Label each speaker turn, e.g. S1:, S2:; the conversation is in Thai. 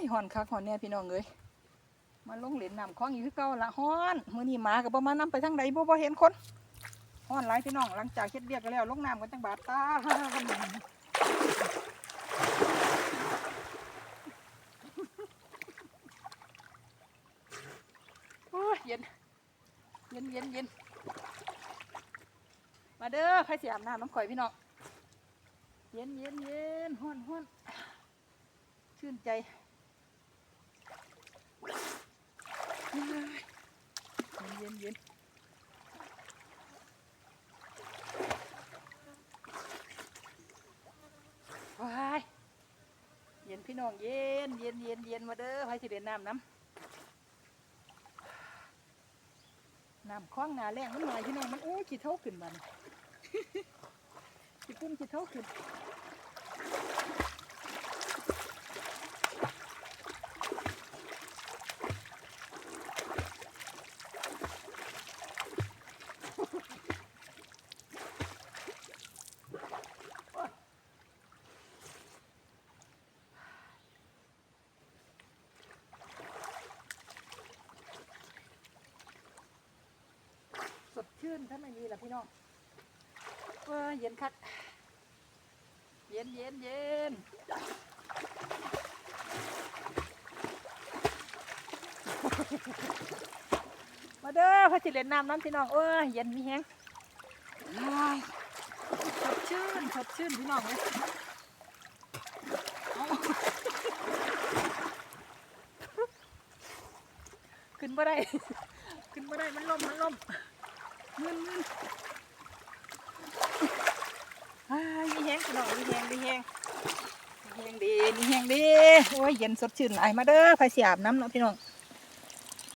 S1: ยหอนคักหอนเนี่ยพี่น้องเอ้ยมาลงเหรียญน้ำคลองอยู่คือเก่าละฮ้อนมือนี้หมากับประมาณน้ำไปทางใดบ่บ่เห็นคนฮ้อนหลายพี่น้องหลังจากเฮ็ดเวียกกันแล้วลงน้ำกันจังบาดตาโอ้ยเย็นเย็นเย็นเย็นมาเด้อใครสิอาบน้ำน้ำข่อยพี่น้องเย็นเย็นเย็นห้อนห้อนชื่นใจเฮ้ ย็นว้ายเย็นพี่น้องเย็นเย็นเย็นเย็นมาเด้อใครสิเด่นน้ำน้ำน้ำคล้องนาแรงมันหน่อยพี่น้องมันโอ้ยขี้เท่าขึ้นบันขี้ปุ้นขี้เท่าขึ้น ชื่นถ้าไม่มีล่ะพี่น้องเออเย็นคักเย็นเย็นเย็นมาเด้อพระจิเล่นน้ำน้ำพี่น้องเอ้ยเย็นมีแฮงอ้ายสดชื่นสดชื่นพี่น้องเลยขึ้นบ่ได้ ขึ้นบ่ได้มันล่มมันล่ม มึนมึนอ้ายมีแหงกันหน่อยมีแหงมีแหงมีแหงดีมีแหงดีโอ้ยเย็นสดชื่นหลมาเด้อไฟเสียบน้ำเนาะพี่น้อง